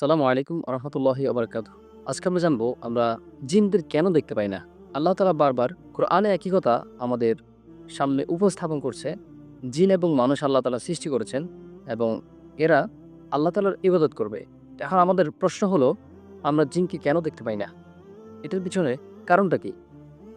সালামু আলাইকুম রহমতুল্লাহি আবরকাত আজকে আমরা জানব, আমরা জিনদের কেন দেখতে পাই না? আল্লাহ তালা বারবার কোরআনে একই কথা আমাদের সামনে উপস্থাপন করছে, জিন এবং মানুষ আল্লাহ তালা সৃষ্টি করেছেন এবং এরা আল্লাহ তালার ইবাদত করবে। এখন আমাদের প্রশ্ন হলো, আমরা জিনকে কেন দেখতে পাই না? এটার পিছনে কারণটা কি?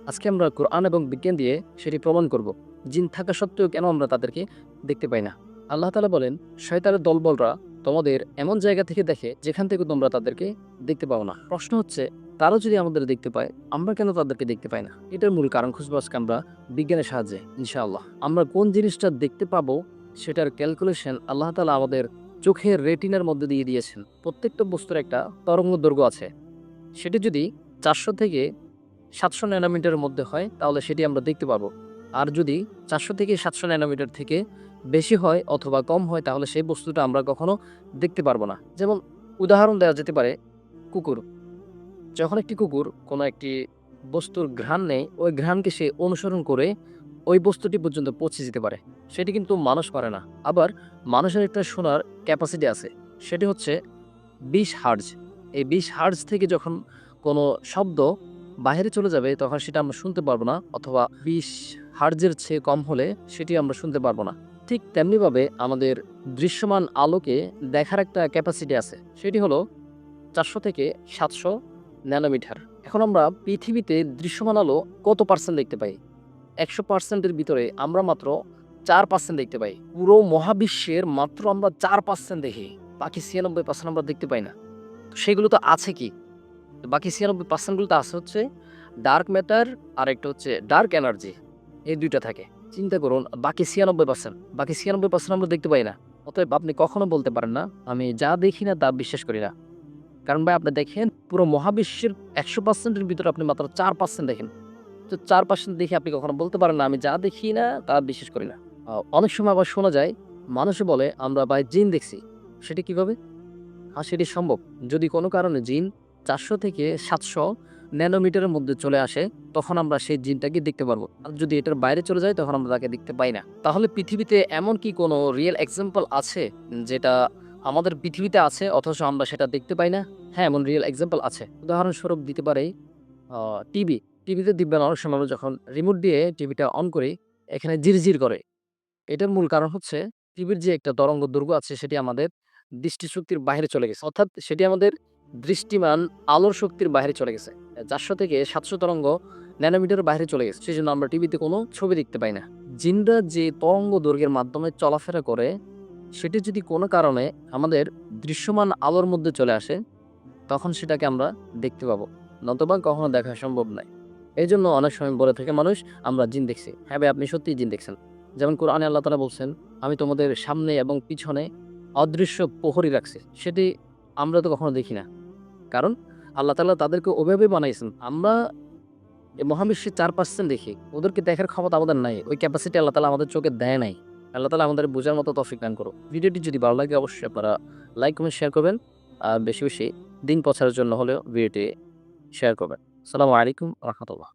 আজকে আমরা কোরআন এবং বিজ্ঞান দিয়ে সেটি প্রমাণ করব, জিন থাকা সত্ত্বেও কেন আমরা তাদেরকে দেখতে পাই না? আল্লাহ তালা বলেন, শয়তানের দলবলরা তোমাদের এমন জায়গা থেকে দেখে যেখান থেকে তোমরা তাদেরকে দেখতে পাও না। প্রশ্ন হচ্ছে তারা যদি আমাদের দেখতে পায়, আমরা কেন তাদেরকে দেখতে পাই না? এটার মূল কারণ খুঁজবো আজকে আমরা বিজ্ঞানের সাহায্যে, ইনশাআল্লাহ। আমরা কোন জিনিসটা দেখতে পাবো সেটার ক্যালকুলেশন আল্লাহ তালা আমাদের চোখের রেটিনার মধ্যে দিয়ে দিয়েছেন। প্রত্যেকটা বস্তুর একটা তরঙ্গ দৈর্ঘ্য আছে। সেটি যদি চারশো থেকে সাতশো ন্যানোমিটারের মধ্যে হয়, তাহলে সেটি আমরা দেখতে পাবো। আর যদি চারশো থেকে সাতশো ন্যানোমিটার থেকে বেশি হয় অথবা কম হয়, তাহলে সেই বস্তুটা আমরা কখনো দেখতে পারব না। যেমন উদাহরণ দেওয়া যেতে পারে কুকুর। যখন একটি কুকুর কোনো একটি বস্তুর ঘ্রাণ নেয়, ওই ঘ্রাণকে সে অনুসরণ করে ওই বস্তুটি পর্যন্ত পৌঁছে যেতে পারে। সেটি কিন্তু মানুষ পারে না। আবার মানুষের একটা শোনার ক্যাপাসিটি আছে, সেটি হচ্ছে বিশ হার্জ। এই বিশ হার্জ থেকে যখন কোনো শব্দ বাইরে চলে যাবে, তখন সেটা আমরা শুনতে পারব না, অথবা বিশ হার্জের চেয়ে কম হলে সেটি আমরা শুনতে পারব না। ঠিক তেমনিভাবে আমাদের দৃশ্যমান আলোকে দেখার একটা ক্যাপাসিটি আছে। সেটি হলো চারশো থেকে সাতশো ন্যানোমিটার। এখন আমরা পৃথিবীতে দৃশ্যমান আলো কত পার্সেন্ট দেখতে পাই? একশো পার্সেন্টের ভিতরে আমরা মাত্র চার পার্সেন্ট দেখতে পাই। পুরো মহাবিশ্বের মাত্র আমরা চার পার্সেন্ট দেখি। বাকি ছিয়ানব্বই পার্সেন্ট আমরা দেখতে পাই না। সেগুলো তো আছে কি? বাকি ছিয়ানব্বই পার্সেন্টগুলো তো আছে হচ্ছে ডার্ক ম্যাটার আর একটা হচ্ছে ডার্ক এনার্জি এই দুইটা থাকে। চিন্তা করুন, বাকি ছিয়ানব্বই পার্সেন্ট বাকি ছিয়ানব্বই পার্সেন্ট আমরা দেখতে পাই না। অতএব আপনি কখনো বলতে পারেন না, আমি যা দেখি না তা বিশ্বাস করি না। কারণ ভাই, আপনি দেখেন, পুরো মহাবিশ্বের একশো পার্সেন্টের ভিতরে আপনি মাত্র চার পার্সেন্ট দেখেন। তো চার পার্সেন্ট দেখে আপনি কখনো বলতে পারেন না, আমি যা দেখি না তা বিশ্বাস করি না। অনেক সময় আবার শোনা যায়, মানুষে বলে, আমরা ভাই জিন দেখছি। সেটি কীভাবে? হ্যাঁ সেটি সম্ভব। যদি কোনো কারণে জিন চারশো থেকে সাতশো ন্যানোমিটারের মধ্যে চলে আসে, তখন আমরা সেই জিনটাকে দেখতে পারব। আর যদি এটার বাইরে চলে যায়, তখন আমরা তাকে দেখতে পাই না। তাহলে পৃথিবীতে এমন কি কোনো রিয়েল এক্সাম্পল আছে যেটা আমাদের পৃথিবীতে আছে, অথচ আমরা সেটা দেখতে পাই না? হ্যাঁ এমন রিয়েল এক্সাম্পল আছে। উদাহরণস্বরূপ দিতে পারে টিভি। টিভিতে দিব্যান অনেক সময় আমরা যখন রিমোট দিয়ে টিভিটা অন করি, এখানে জিরজির করে। এটার মূল কারণ হচ্ছে, টিভির যে একটা তরঙ্গ দৈর্ঘ্য আছে, সেটি আমাদের দৃষ্টিশক্তির বাইরে চলে গেছে। অর্থাৎ সেটি আমাদের দৃষ্টিমান আলোর শক্তির বাইরে চলে গেছে চারশো থেকে সাতশো তরঙ্গ ন্যানোমিটারের বাইরে চলে গেছে। সেই জন্য আমরা টিভিতে কোনো ছবি দেখতে পাই না। জিনরা যে তরঙ্গ দৈর্ঘ্যের মাধ্যমে চলাফেরা করে, সেটি যদি কোনো কারণে আমাদের দৃশ্যমান আলোর মধ্যে চলে আসে, তখন সেটাকে আমরা দেখতে পাবো। নতবা কখনো দেখা সম্ভব নয়। এই জন্য অনেক সময় বলে থাকে মানুষ, আমরা জিন দেখছি। হ্যাঁ ভাই, আপনি সত্যিই জিন দেখছেন। যেমন কোরআনে আল্লাহ তালা বলছেন, আমি তোমাদের সামনে এবং পিছনে অদৃশ্য প্রহরী রাখছি। সেটি আমরা তো কখনো দেখি না। কারণ আল্লাহ তালা তাদেরকে ওভাবে বানাইছেন। আমরা মহাবিশ্বের মহাবিশ্বে চার পার্সেন্ট দেখি, ওদেরকে দেখার ক্ষমতা আমাদের নাই, ওই ক্যাপাসিটি আল্লাহ তালা আমাদের চোখে দেয় নাই। আল্লাহ তালা আমাদের বোঝার মতো তফিক দান করো ভিডিওটি যদি ভালো লাগে, অবশ্যই আপনারা লাইক কমেন্ট শেয়ার করবেন। আর বেশি বেশি দিন পছার জন্য হলেও ভিডিওটি শেয়ার করবেন। সালামু আলাইকুম রহমতুল্লাহ।